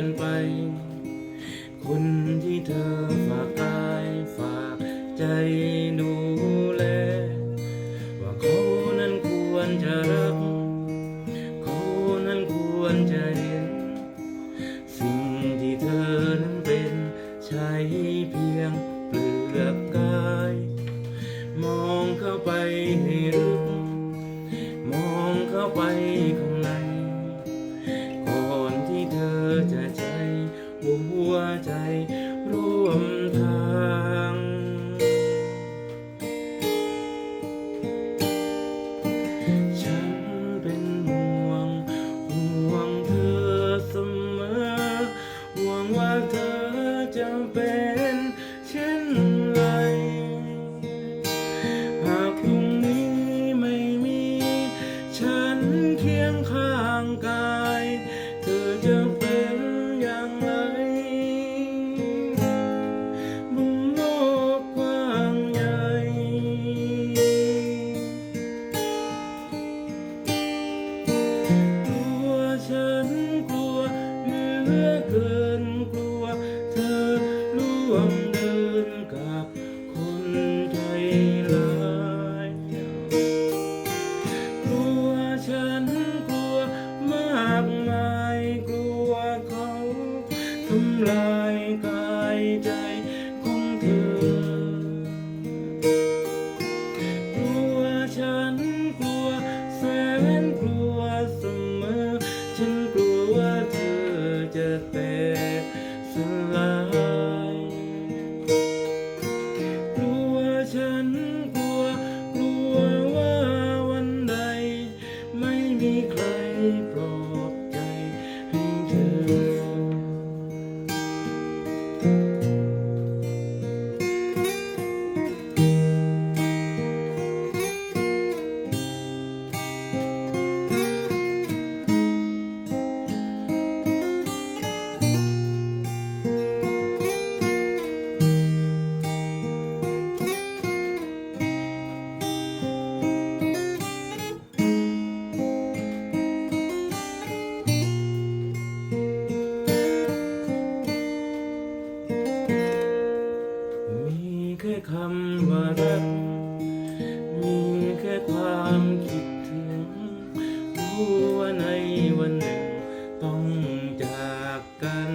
ันไป คนที่เธอฝากกายฝากใจดูแล ว่าเขานั้นควรจะรัก เขานั้นควรจะเห็น สิ่งที่เธอนั้นเป็นใช้เพียงเปลือกกาย มองเข้าไปให้ลึก มองเข้าไป good. ว่าในวันหนึ่งต้องจากกัน